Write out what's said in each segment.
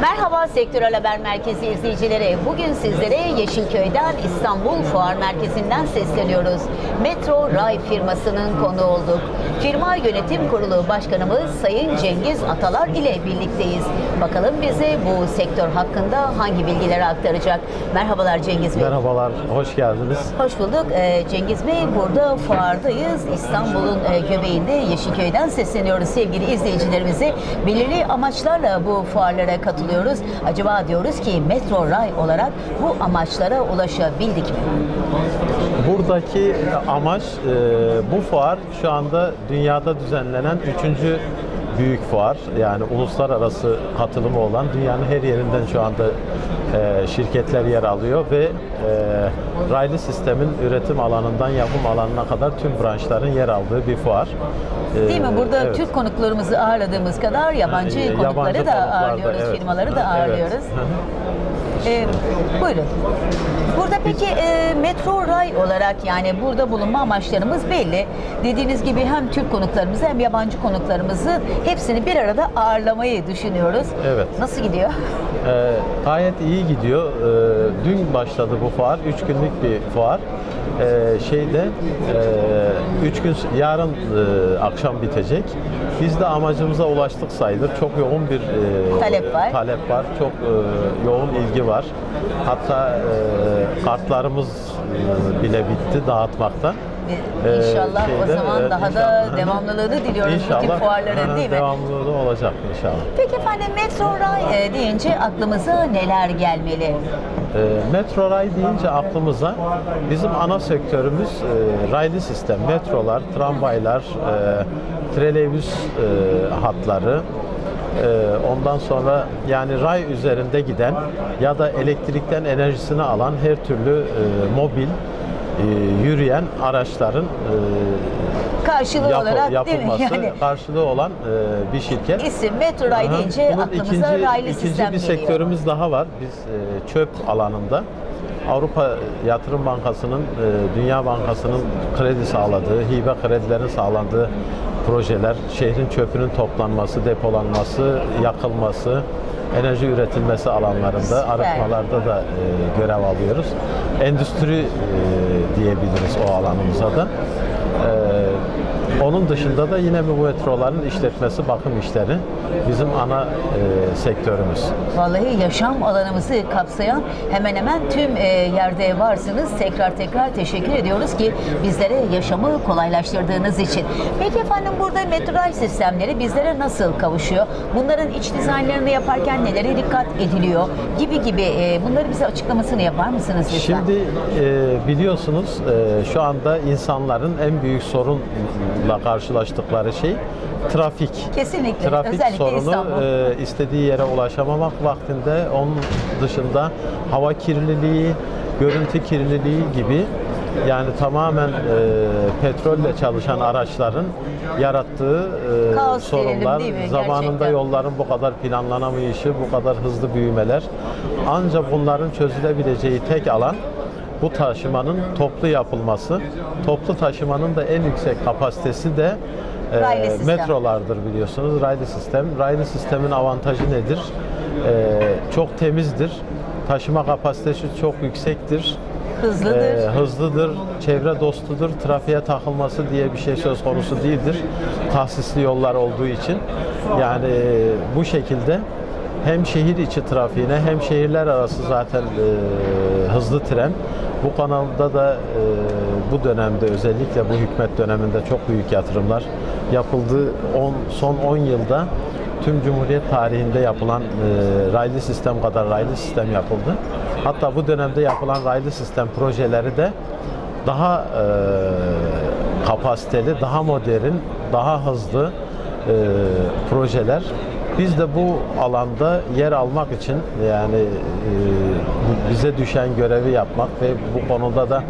Merhaba Sektörel Haber Merkezi izleyicileri. Bugün sizlere Yeşilköy'den İstanbul Fuar Merkezi'nden sesleniyoruz. Metro Ray firmasının konu olduk. Firma Yönetim Kurulu Başkanımız Sayın Cengiz Atalar ile birlikteyiz. Bakalım bize bu sektör hakkında hangi bilgileri aktaracak? Merhabalar Cengiz Bey. Merhabalar, hoş geldiniz. Hoş bulduk. Ee, Cengiz Bey burada fuardayız. İstanbul'un e, göbeğinde Yeşilköy'den sesleniyoruz sevgili izleyicilerimize. Belirli amaçlarla bu fuarlara katılıyoruz. Acaba diyoruz ki Metro Ray olarak bu amaçlara ulaşabildik mi? Buradaki amaç e, bu fuar şu anda dünyada düzenlenen üçüncü büyük fuar. Yani uluslararası katılımı olan dünyanın her yerinden şu anda e, şirketler yer alıyor ve e, raylı sistemin üretim alanından yapım alanına kadar tüm branşların yer aldığı bir fuar. E, Değil mi? Burada evet. Türk konuklarımızı ağırladığımız kadar yabancı E, konukları yabancı da konuklar da, ağırlıyoruz, evet. firmaları da Evet. ağırlıyoruz. Hı Ee, buyurun. Burada peki e, Metro Ray olarak yani burada bulunma amaçlarımız belli. Dediğiniz gibi hem Türk konuklarımızı hem yabancı konuklarımızı hepsini bir arada ağırlamayı düşünüyoruz. Evet. Nasıl gidiyor? Ee, gayet iyi gidiyor. Ee, dün başladı bu fuar. Üç günlük bir fuar. Ee, şeyde e, üç gün yarın e, akşam bitecek. Biz de amacımıza ulaştık sayılır. Çok yoğun bir e, Talep var. talep var. Çok e, yoğun ilgi var. Hatta e, kartlarımız e, bile bitti dağıtmaktan. Ee, Ee, İnşallah o şeyde, zaman evet, daha da inşallah. devamlılığını diliyoruz İnşallah. bütün fuarların değil mi? Devamlılığı olacak inşallah. Peki efendim Metro Ray e, deyince aklımıza neler gelmeli? E, metro ray deyince aklımıza bizim ana sektörümüz e, raylı sistem, metrolar, tramvaylar, e, trolleybüs e, hatları, e, ondan sonra yani ray üzerinde giden ya da elektrikten enerjisini alan her türlü e, mobil, e, yürüyen araçların e, Karşılığı yapı- olarak değil mi? yapılması Yani karşılığı olan e, bir şirket. isim Metro Ray deyince Bunun aklımıza ikinci, raylı ikinci sistem bir geliyor. sektörümüz daha var. Biz e, çöp alanında Avrupa Yatırım Bankası'nın, e, Dünya Bankası'nın kredi sağladığı, hibe kredilerin sağlandığı projeler, şehrin çöpünün toplanması, depolanması, yakılması, enerji üretilmesi alanlarında, Süper. arıtmalarda da e, görev alıyoruz. Endüstri e, diyebiliriz o alanımıza da. E, onun dışında da yine bu metroların işletmesi, bakım işleri bizim ana e, sektörümüz. Vallahi yaşam alanımızı kapsayan hemen hemen tüm e, yerde varsınız. Tekrar tekrar teşekkür ediyoruz ki bizlere yaşamı kolaylaştırdığınız için. Peki efendim burada metral sistemleri bizlere nasıl kavuşuyor? Bunların iç dizaynlarını yaparken nelere dikkat ediliyor? Gibi gibi e, bunları bize açıklamasını yapar mısınız lütfen? Şimdi e, biliyorsunuz e, şu anda insanların en büyük sorunla karşılaştıkları şey trafik. Kesinlikle. Trafik Özellikle sorunu İstanbul. e, istediği yere ulaşamamak vaktinde onun dışında hava kirliliği, görüntü kirliliği gibi yani tamamen e, petrolle çalışan araçların yarattığı e, Kaos diyelim, sorunlar, mi? zamanında Gerçekten. yolların bu kadar planlanamayışı, bu kadar hızlı büyümeler ancak bunların çözülebileceği tek alan bu taşımanın toplu yapılması. Toplu taşımanın da en yüksek kapasitesi de e, metrolardır biliyorsunuz. Raylı sistem. Raylı sistemin avantajı nedir? E, çok temizdir. Taşıma kapasitesi çok yüksektir. Hızlıdır. E, hızlıdır, çevre dostudur, trafiğe takılması diye bir şey söz konusu değildir. Tahsisli yollar olduğu için. Yani e, bu şekilde hem şehir içi trafiğine hem şehirler arası zaten e, hızlı tren. Bu kanalda da e, bu dönemde özellikle bu hükümet döneminde çok büyük yatırımlar yapıldı. On, son 10 yılda tüm Cumhuriyet tarihinde yapılan e, raylı sistem kadar raylı sistem yapıldı. Hatta bu dönemde yapılan raylı sistem projeleri de daha e, kapasiteli, daha modern, daha hızlı e, projeler. Biz de bu alanda yer almak için yani e, bize düşen görevi yapmak ve bu konuda da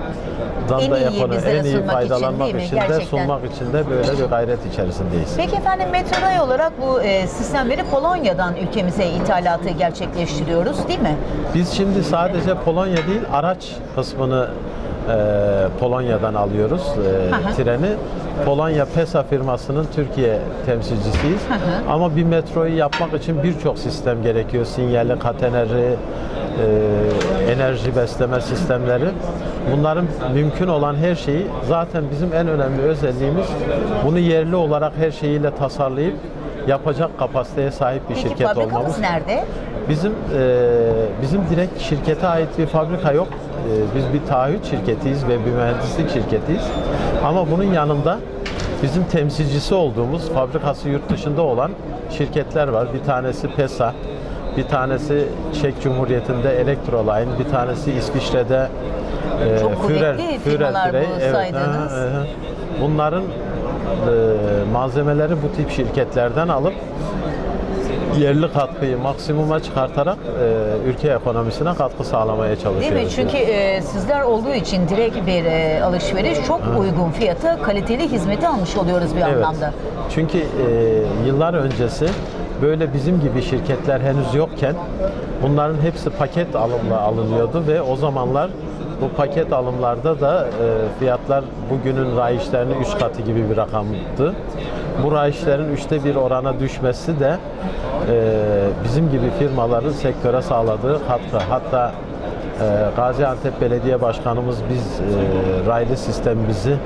dan En da iyiyi yapanı en iyi için, faydalanmak mi? için de Gerçekten. sunmak için de böyle bir gayret içerisindeyiz. Peki efendim Metroray olarak bu e, sistemleri Polonya'dan ülkemize ithalatı gerçekleştiriyoruz değil mi? Biz şimdi sadece Polonya değil araç kısmını Polonya'dan alıyoruz e, treni. Polonya PESA firmasının Türkiye temsilcisiyiz. hı. Ama bir metroyu yapmak için birçok sistem gerekiyor. Sinyali, kateneri, e, enerji besleme sistemleri. Bunların mümkün olan her şeyi zaten bizim en önemli özelliğimiz bunu yerli olarak her şeyiyle tasarlayıp yapacak kapasiteye sahip bir Peki şirket fabrikamız olmamız. nerede? Bizim e, bizim direkt şirkete ait bir fabrika yok. E, biz bir taahhüt şirketiyiz ve bir mühendislik şirketiyiz. Ama bunun yanında bizim temsilcisi olduğumuz fabrikası yurt dışında olan şirketler var. Bir tanesi PESA, bir tanesi Çek Cumhuriyeti'nde Electroline, bir tanesi İsviçre'de e, Çok bu saydığınız. hı hı, hı. Bunların e, malzemeleri bu tip şirketlerden alıp yerli katkıyı maksimuma çıkartarak e, ülke ekonomisine katkı sağlamaya çalışıyoruz. Değil mi? Çünkü e, sizler olduğu için direkt bir e, alışveriş çok uygun fiyata kaliteli hizmeti almış oluyoruz bir Evet. anlamda. Çünkü e, yıllar öncesi böyle bizim gibi şirketler henüz yokken bunların hepsi paket alımla alınıyordu ve o zamanlar bu paket alımlarda da e, fiyatlar bugünün rayişlerinin 3 katı gibi bir rakamdı. Bu rayişlerin üçte bir orana düşmesi de e, bizim gibi firmaların sektöre sağladığı katkı. Hatta Gaziantep Belediye Başkanımız biz e, raylı sistemimizi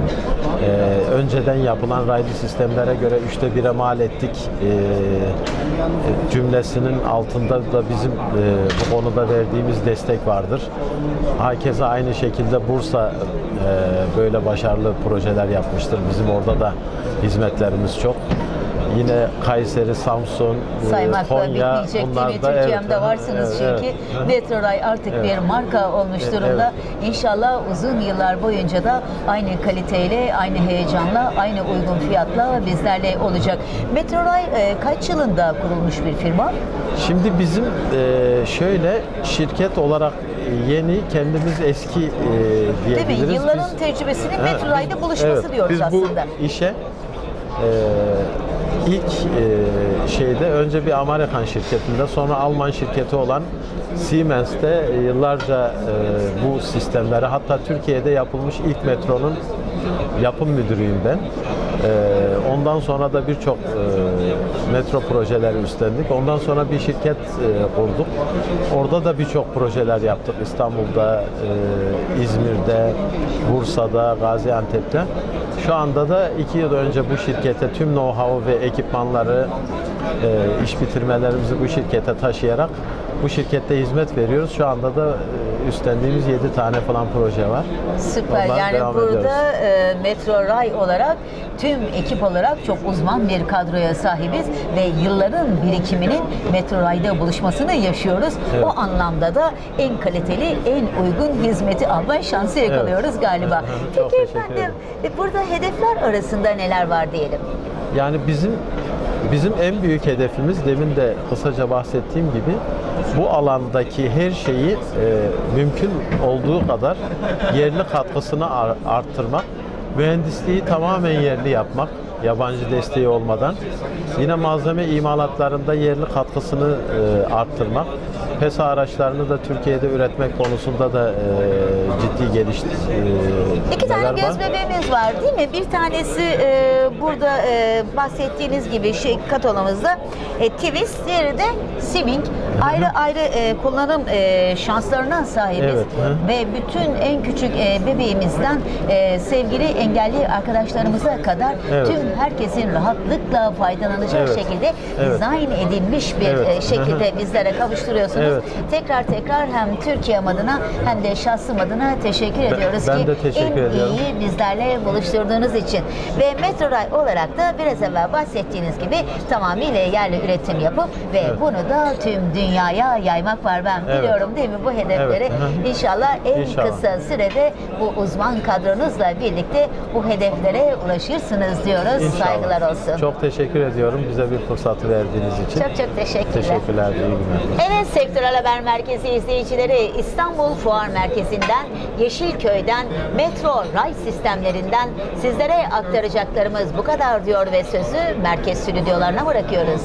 e, önceden yapılan raylı sistemlere göre üçte bire mal ettik e, e, cümlesinin altında da bizim e, bu konuda verdiğimiz destek vardır. Herkese aynı şekilde Bursa e, böyle başarılı projeler yapmıştır. Bizim orada da hizmetlerimiz çok. Yine Kayseri, Samsun, e, Saymakla Konya bitmeyecek bunlar da evet, varsınız evet, çünkü. evet. Metroray artık Evet. bir marka olmuş Evet, durumda. İnşallah uzun yıllar boyunca da aynı kaliteyle, aynı heyecanla, aynı uygun fiyatla bizlerle olacak. Metroray e, kaç yılında kurulmuş bir firma? Şimdi bizim e, şöyle şirket olarak yeni kendimiz eski e, Değil mi? diyebiliriz. Yılların Biz- tecrübesinin Evet, Metroray'da biz- buluşması evet, diyoruz biz aslında. bu işe e, ilk e, şeyde önce bir Amerikan şirketinde sonra Alman şirketi olan Siemens'te e, yıllarca e, bu sistemleri hatta Türkiye'de yapılmış ilk metronun yapım müdürüyüm ben. E, ondan sonra da birçok e, metro projeleri üstlendik. Ondan sonra bir şirket e, kurduk. Orada da birçok projeler yaptık. İstanbul'da, e, İzmir'de, Bursa'da, Gaziantep'te. Şu anda da iki yıl önce bu şirkete tüm know-how ve ekipmanları, e, iş bitirmelerimizi bu şirkete taşıyarak bu şirkette hizmet veriyoruz. Şu anda da e, üstlendiğimiz 7 tane falan proje var. Süper. Ondan yani burada ediyoruz. e, Metro Ray olarak tüm ekip olarak çok uzman bir kadroya sahibiz ve yılların birikiminin Metro Ray'da buluşmasını yaşıyoruz. Evet. O anlamda da en kaliteli, en uygun hizmeti alma şansı yakalıyoruz galiba. Hı, çok Peki efendim, e, burada hedefler arasında neler var diyelim? Yani bizim bizim en büyük hedefimiz demin de kısaca bahsettiğim gibi bu alandaki her şeyi e, mümkün olduğu kadar yerli katkısını ar- arttırmak, mühendisliği tamamen yerli yapmak, yabancı desteği olmadan. Yine malzeme imalatlarında yerli katkısını e, arttırmak. PESA araçlarını da Türkiye'de üretmek konusunda da e, ciddi gelişti. e, İki tane göz var. bebeğimiz var değil mi? Bir tanesi e, burada e, bahsettiğiniz gibi şey katalogumuzda e, Twist, diğeri de Siming. Ayrı ayrı e, kullanım e, şanslarına sahibiz. Evet, hı. Ve bütün en küçük e, bebeğimizden e, sevgili engelli arkadaşlarımıza kadar Evet. tüm herkesin rahatlıkla faydalanacağı Evet, şekilde evet. dizayn edilmiş bir Evet, e, şekilde bizlere kavuşturuyorsunuz. Evet. Tekrar tekrar hem Türkiye'm adına hem de şahsım adına teşekkür ediyoruz ben ki de teşekkür en ediyorum. iyi bizlerle buluşturduğunuz için. Ve Metroray olarak da biraz evvel bahsettiğiniz gibi tamamıyla yerli üretim yapıp ve bunu da tüm dünyaya yaymak var. Ben Evet. biliyorum değil mi bu hedefleri? Evet. İnşallah en İnşallah. kısa sürede bu uzman kadronuzla birlikte bu hedeflere ulaşırsınız diyoruz. İnşallah. Saygılar olsun. Çok teşekkür ediyorum bize bir fırsatı verdiğiniz için. çok, çok teşekkürler. Teşekkürler, iyi günler. Evet Sektörel Haber Merkezi izleyicileri İstanbul Fuar Merkezi'nden, Yeşilköy'den, metro ray sistemlerinden sizlere aktaracaklarımız bu kadar diyor ve sözü merkez stüdyolarına bırakıyoruz.